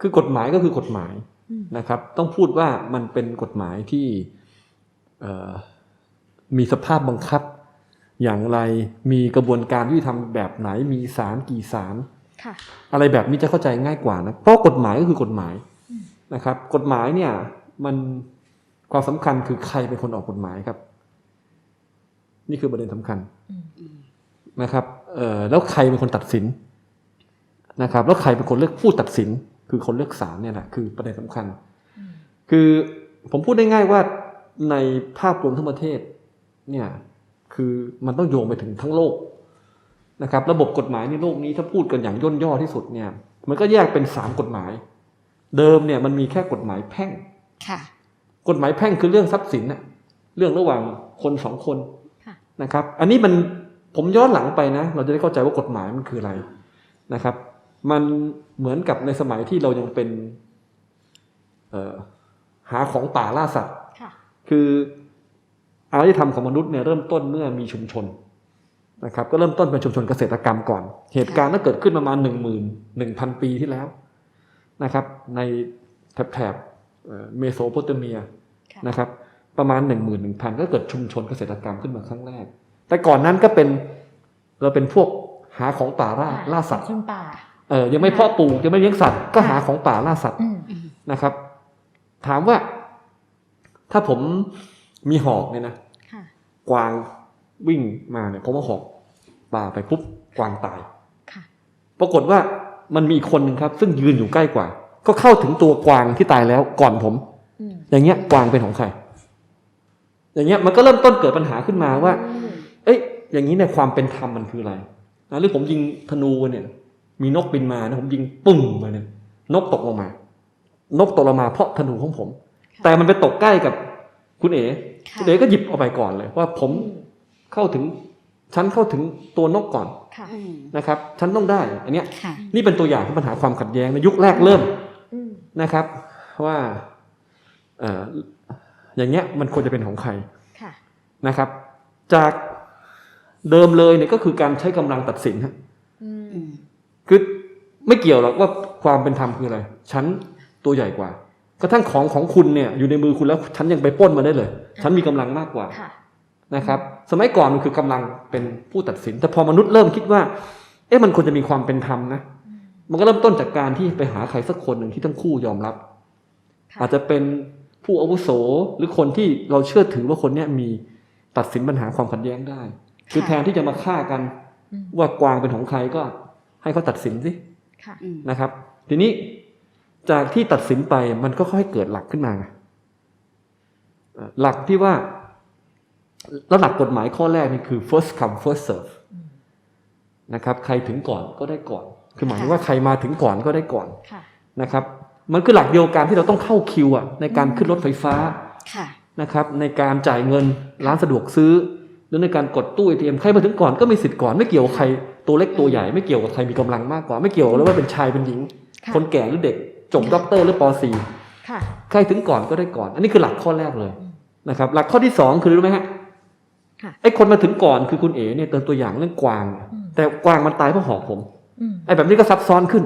คือกฎหมายก็คือกฎหมายอืมนะครับ ต้องพูดว่ามันเป็นกฎหมายที่เอ่อมีสภาพบังคับ อย่างไรมีกระบวนการยุติธรรมแบบไหนมีศาลกี่ศาลค่ะอะไรแบบนี้จะเข้าใจง่ายกว่านะเพราะกฎหมายก็คือกฎหมายอืมนะครับ กฎหมายเนี่ย มันความสำคัญคือใครเป็นคนออกกฎหมายครับ นี่คือประเด็นสำคัญอืมนะครับ เอ่อแล้วใครเป็นคนตัดสินนะครับ แล้วใครเป็นคนเลือกผู้ตัดสิน คือคนเลือกศาลเนี่ยแหละคือประเด็นสำคัญอืมคือผมพูดได้ง่ายว่าในภาพรวมทั้งประเทศเนี่ยคือมันต้องโยงไปถึงทั้งโลกนะครับ ระบบกฎหมายในโลกนี้ถ้าพูดกันอย่างย่นย่อที่สุดเนี่ยมันก็แยกเป็นสามกฎหมาย เดิมเนี่ยมันมีแค่กฎหมายแพ่งค่ะ กฎหมายแพ่งคือเรื่องทรัพย์สินน่ะเรื่องระหว่างคนสองคนค่ะนะครับ อันนี้มันผมย้อนหลังไปนะ เราจะได้เข้าใจว่ากฎหมายมันคืออะไรนะครับ มันเหมือนกับในสมัยที่เรายังเป็นเอ่อหาของป่าล่าสัตว์ค่ะคืออารยธรรมของมนุษย์เนี่ยเริ่มต้นเมื่อมีชุมชนนะครับก็เริ่มต้นเป็นชุมชนเกษตรกรรมก่อน เหตุการณ์นั้นเกิดขึ้นประมาณหนึ่งหมื่นหนึ่งพันปีที่แล้วนะครับ ในแถบๆเอ่อเมโสโปเตเมียค่ะนะครับ ประมาณหนึ่งหมื่นหนึ่งพันก็เกิดชุมชนเกษตรกรรมขึ้นมาครั้งแรก แต่ก่อนนั้นก็เป็นเราเป็นพวกหาของป่าล่าล่าสัตว์ชุมป่า เออยังไม่เพาะปลูกยังไม่เลี้ยงสัตว์ก็หาของป่าล่าสัตว์อืมนะครับ ถามว่า ถ้าผมมีหอกเนี่ยนะค่ะกวางวิ่งมาเนี่ยผมเอาหอกป่าไปปุ๊บกวางตายค่ะปรากฏว่ามันมีอีกคนหนึ่งครับ ซึ่งยืนอยู่ใกล้กว่า ก็เข้าถึงตัวกวางที่ตายแล้วก่อนผมอืมอย่างเงี้ยกวางเป็นของใครอย่างเงี้ยมันก็เริ่มต้นเกิดปัญหาขึ้นมาว่า เอ้ย อย่างนี้เนี่ยความเป็นธรรมมันคืออะไรนะหรือผมยิงธนูเนี่ย มีนกบินมานะผมยิงปึ้งไปเนี่ยนกตกลงมา นกตกลงมาเพราะธนูของผมค่ะแต่มันไปตกใกล้กับคุณเอ๋ค่ะคุณเอ๋ก็หยิบเอาไปก่อนเลย ว่าผมอืมเข้าถึงฉันเข้าถึงตัวนกก่อนค่ะอืมนะครับฉันต้องได้ อันเนี้ยค่ะนี่เป็นตัวอย่างของปัญหาความขัดแย้งในยุคแรกเริ่มอืมนะครับ ว่าเอ่ออย่างเงี้ยมันควรจะเป็นของใครค่ะนะครับ จากเดิมเลยเนี่ยก็คือการใช้กำลังตัดสินฮะอืมอืม คือไม่เกี่ยวหรอกว่าความเป็นธรรมคืออะไร ฉันตัวใหญ่กว่า กระทั่งของของคุณเนี่ยอยู่ในมือคุณแล้วฉันยังไปปล้นมาได้เลย ฉันมีกำลังมากกว่าค่ะนะครับ สมัยก่อนมันคือกำลังเป็นผู้ตัดสิน แต่พอมนุษย์เริ่มคิดว่า เอ๊ะมันควรจะมีความเป็นธรรมนะอืมมันก็เริ่มต้นจากการที่ไปหาใครสักคนหนึ่งที่ทั้งคู่ยอมรับค่ะอาจจะเป็นผู้อาวุโสหรือคนที่เราเชื่อถือว่าคนเนี้ยมีตัดสินปัญหาความขัดแย้งได้ คือแทนที่จะมาฆ่ากันอืมว่ากวางเป็นของใครก็ ให้เขาตัดสินสิค่ะอืมนะครับ ทีนี้จากที่ตัดสินไปมันก็ค่อยเกิดหลักขึ้นมาไงเอ่อหลักที่ว่าแล้วหลักกฎหมายข้อแรกนี่คือ first come first serve อืมนะครับใครถึงก่อนก็ได้ก่อน คือหมายถึงค่ะว่าใครมาถึงก่อนก็ได้ก่อนค่ะนะครับ มันคือหลักเดียวกันที่เราต้องเข้าคิวอะในการขึ้นรถไฟฟ้าค่ะนะครับ ในการจ่ายเงินร้านสะดวกซื้อ หรือในการกดตู้ ATM ใครมาถึงก่อนก็มีสิทธิ์ก่อนไม่เกี่ยวกับใครตัวเล็กตัวใหญ่ไม่เกี่ยวกับใครมีกำลังมากกว่าไม่เกี่ยวกับว่าเป็นชายเป็นหญิงค่ะคนแก่หรือเด็กจบด็อกเตอร์หรือปค่ะ .4 ใครถึงก่อนก็ได้ก่อน อันนี้คือหลักข้อแรกเลยอืมนะครับ หลักข้อที่สองคือรู้ไหมฮะค่ะไอ้คนมาถึงก่อนคือคุณเอ๋เนี่ยเติมตัวอย่างเรื่องกวางอืมแต่กวางมันตายเพราะหอกผมอืมไอ้แบบนี้ก็ซับซ้อนขึ้น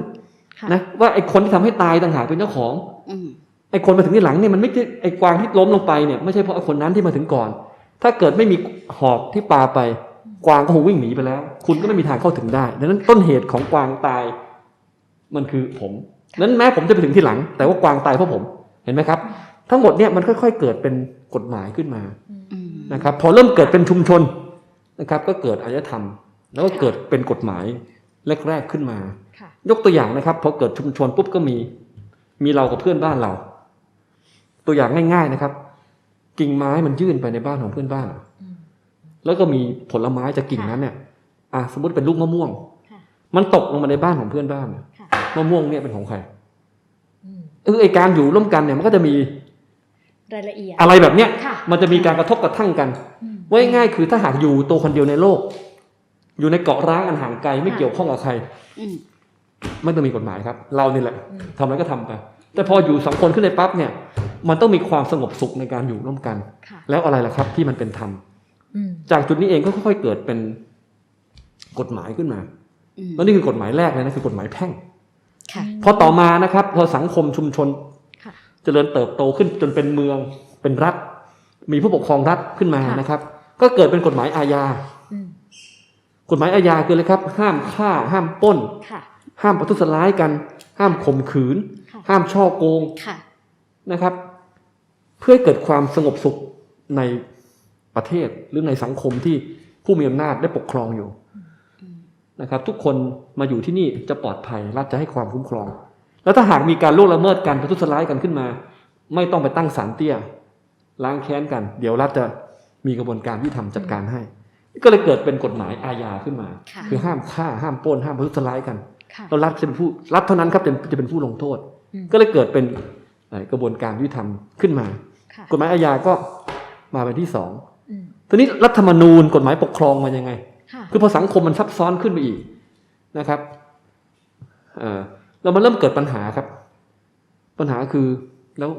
ค่ะนะว่าไอ้คนที่ทำให้ตายต่างหากเป็นเจ้าของอืมไอ้คนมาถึงที่หลังเนี่ยมันไม่ใช่ไอ้กวางที่ล้มลงไปเนี่ยไม่ใช่เพราะไอ้คนนั้นที่มาถึงก่อน ถ้าเกิดไม่มีหอกที่ปาไป กวางก็คงวิ่งหนีไปแล้ว คุณก็ไม่มีทางเข้าถึงได้ดังนั้นต้นเหตุของกวางตาย มันคือผมนั้นแม้ผมจะไปถึงที่หลัง แต่ว่ากวางตายเพราะผมเห็นไหมครับ ทั้งหมดเนี่ยมันค่อย ๆ เกิดเป็นกฎหมายขึ้นมาอืมอืมนะครับ พอเริ่มเกิดเป็นชุมชนนะครับ ก็เกิดอารยธรรม แล้วก็เกิดเป็นกฎหมายแรกๆขึ้นมาค่ะยกตัวอย่างนะครับพอเกิดชุมชนปุ๊บก็มี มีเรากับเพื่อนบ้านเรา ตัวอย่างง่าย ๆนะครับ กิ่งไม้มันยื่นไปในบ้านของเพื่อนบ้านอืมแล้วก็มีผลไม้จากกิ่งนั้นเนี่ยอะสมมติเป็นลูกมะม่วงค่ะมันตกลงมาในบ้านของเพื่อนบ้านค่ะมะม่วงเนี่ยเป็นของใครอืมเออไอการอยู่ร่วมกันเนี่ยมันก็จะมีรายละเอียดอะไรแบบเนี้ยค่ะมันจะมีการกระทบกระทั่งกันอืมว่าง่ายๆคือถ้าหากอยู่ตัวคนเดียวในโลก อยู่ในเกาะร้างอันห่างไกลไม่ค่ะเกี่ยวข้องกับใครอืมไม่ต้องมีกฎหมายครับ เรานี่แหละอืมทำอะไรก็ทำไป แต่พออยู่สองคนขึ้นในปั๊บเนี่ยมันต้องมีความสงบสุขในการอยู่ร่วมกันค่ะแล้วอะไรล่ะครับที่มันเป็นธรรมอืมจากจุดนี้เองก็ค่อยๆเกิดเป็นกฎหมายขึ้นมาอืมแล้วนี่คือกฎหมายแรกเลยนะคือกฎหมายแพ่งค่ะพอต่อมานะครับ พอสังคมชุมชนค่ะเจริญเติบโตขึ้นจนเป็นเมืองเป็นรัฐ มีผู้ปกครองรัฐขึ้นมาค่ะนะครับ ก็เกิดเป็นกฎหมายอาญาอืมกฎหมายอาญาคืออะไรครับ ห้ามฆ่า ห้ามปล้นค่ะห้ามประทุษร้ายกัน ห้ามข่มขืนค่ะ ห้ามช่อโกงค่ะนะครับ เพื่อให้เกิดความสงบสุขในประเทศหรือในสังคมที่ผู้มีอำนาจได้ปกครองอยู่อืมนะครับ ทุกคนมาอยู่ที่นี่จะปลอดภัยรัฐจะให้ความคุ้มครอง แล้วถ้าหากมีการล่วงละเมิดกันประทุษร้ายกันขึ้นมา ไม่ต้องไปตั้งศาลเตี้ยล้างแค้นกัน เดี๋ยวรัฐจะมีกระบวนการที่ทำจัดการให้ ก็เลยเกิดเป็นกฎหมายอาญาขึ้นมาค่ะคือห้ามฆ่าห้ามปล้นห้ามประทุษร้ายกันค่ะแล้วรัฐจะเป็นผู้รัฐเท่านั้นครับจะจะเป็นผู้ลงโทษอืม ก็เลยเกิดเป็นเอ่อกระบวนการยุติธรรมขึ้นมาค่ะกฎหมายอาญาก็มาเป็นที่สองอืมทีนี้รัฐธรรมนูญกฎหมายปกครองมายังไงค่ะคือพอสังคมมันซับซ้อนขึ้นไปอีกนะครับเออแล้วมันเริ่มเกิดปัญหาครับ ปัญหาคือแล้ว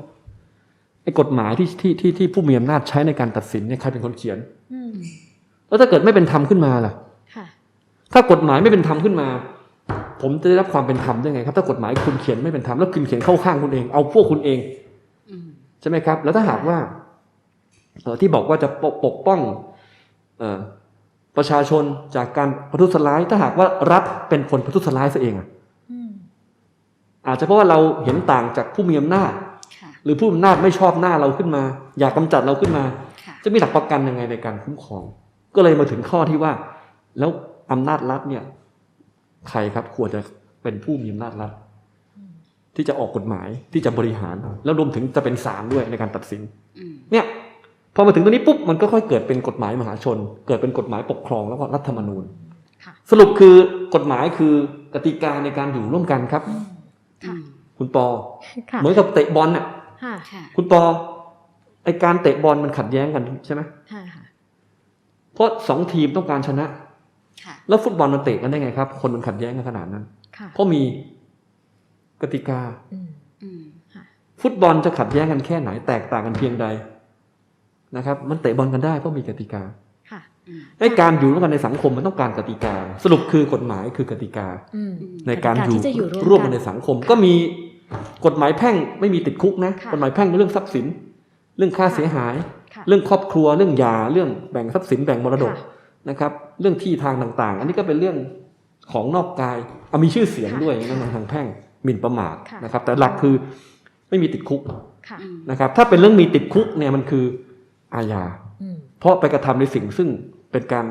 ไอ้กฎหมายที่ที่ที่ที่ผู้มีอำนาจใช้ในการตัดสินเนี่ยใครเป็นคนเขียนอืมแล้วถ้าเกิดไม่เป็นธรรมขึ้นมาล่ะค่ะถ้ากฎหมายไม่เป็นธรรมขึ้นมา ผมจะได้รับความเป็นธรรมได้ไงครับ ถ้ากฎหมายคุณเขียนไม่เป็นธรรมแล้วคุณเขียนเข้าข้างคุณเอง เอาพวกคุณเองอืมใช่ไหมครับ แล้วถ้าหากว่าเอ่อที่บอกว่าจะปกปกป้องเออประชาชนจากการประทุษร้าย ถ้าหากว่ารัฐเป็นคนประทุษร้ายซะเองอะอืมอาจจะเพราะว่าเราเห็นต่างจากผู้มีอำนาจค่ะหรือผู้มีอำนาจไม่ชอบหน้าเราขึ้นมา อยากกำจัดเราขึ้นมาค่ะจะมีหลักประกันยังไงในการคุ้มครอง ก็เลยมาถึงข้อที่ว่า แล้วอำนาจรัฐเนี่ย ใครครับควรจะเป็นผู้มีอำนาจรัฐอืมที่จะออกกฎหมายที่จะบริหาร แล้วรวมถึงจะเป็นศาลด้วยในการตัดสินอืมเนี่ยพอมาถึงตรงนี้ปุ๊บมันก็ค่อยเกิดเป็นกฎหมายมหาชน เกิดเป็นกฎหมายปกครองแล้วก็รัฐธรรมนูญค่ะสรุปคือกฎหมายคือกติกาในการอยู่ร่วมกันครับอืมอืค่ะมคุณปอค่ะเหมือนกับเตะบอลน่ะค่ะค่ะคุณปอไอการเตะบอลมันขัดแย้งกันใช่ไหมค่ะค่ะเพราะสองทีมต้องการชนะค่ะ แล้วฟุตบอลมันเตะกันได้ไงครับ คนมันขัดแย้งกันขนาดนั้นค่ะเพราะมีกติกาอืมอืมค่ะฟุตบอลจะขัดแย้งกันแค่ไหน แตกต่างกันเพียงใดนะครับ มันเตะบอลกันได้เพราะมีกติกาค่ะอืมไอ้การอยู่ร่วมกันในสังคมมันต้องการกติกา สรุปคือกฎหมายคือกติกาอืมในการอยู่ที่จะอยู่ร่ร่ววมมกักันนในสังคม ก็มีกฎหมายแพ่งไม่มีติดคุกนะค่ะกฎหมายแพ่งเรื่องทรัพย์สิน เรื่องค่าเสียหายค่ะเรื่องครอบครัวเรื่องหย่าเรื่องแบ่งทรัพย์สินแบ่งมรดกค่ะ นะครับ เรื่องที่ทางต่างๆ อันนี้ก็เป็นเรื่องของนอกกายเอามีชื่อเสียงค่ะด้วยในทางแพ่งหมิ่นประมาทค่ะนะครับ แต่หลักคือไม่มีติดคุกค่ะอืมนะครับ ถ้าเป็นเรื่องมีติดคุกเนี่ยมันคืออาญาอืมเพราะไปกระทำในสิ่งซึ่งเป็นการ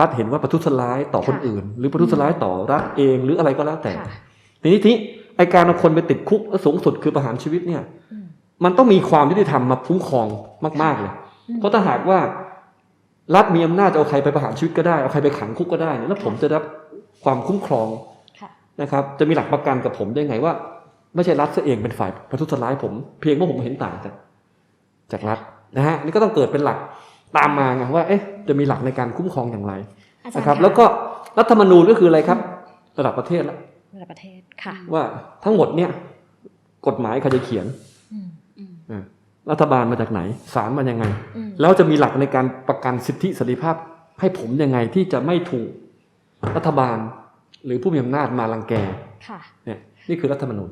รัฐเห็นว่าประทุษร้ายต่อคนค่ะอื่น หรือประทุษร้ายต่อรัฐเองหรืออะไรก็แล้วแต่ค่ะทีนี้ทีนี้ไอการเอาคนไปติดคุกแล้วสูงสุดคือประหารชีวิตเนี่ยอืมมันต้องมีความยุติธรรมมาคุ้มครองมาก ๆเลยอืมเพราะถ้าหากว่า รัฐมีอำนาจจะเอาใครไปประหารชีวิตก็ได้เอาใครไปขังคุกก็ได้เนี่ยแล้วผมจะได้รับความคุ้มครองค่ะนะครับ จะมีหลักประกันกับผมได้ไงว่า ไม่ใช่รัฐซะเองเป็นฝ่ายประทุษร้ายผมเพียงว่าผมเห็นต่างจากจากรัฐนะฮะนี่ก็ต้องเกิดเป็นหลักตามมาไงว่าเอ๊ะจะมีหลักในการคุ้มครองอย่างไรอาจารย์นะครับะแล้วก็รัฐธรรมนูญก็คืออะไรครับ ระดับประเทศแล้วระดับประเทศค่ะว่าทั้งหมดเนี่ยกฎหมายใครจะเขียนอืมอืมอ่า รัฐบาลมาจากไหนศาลมายังไงอืมแล้วจะมีหลักในการประกันสิทธิเสรีภาพให้ผมยังไงที่จะไม่ถูกรัฐบาลหรือผู้มีอำนาจมาลังแกค่ะเนี่ยนี่คือรัฐธรรมนูญ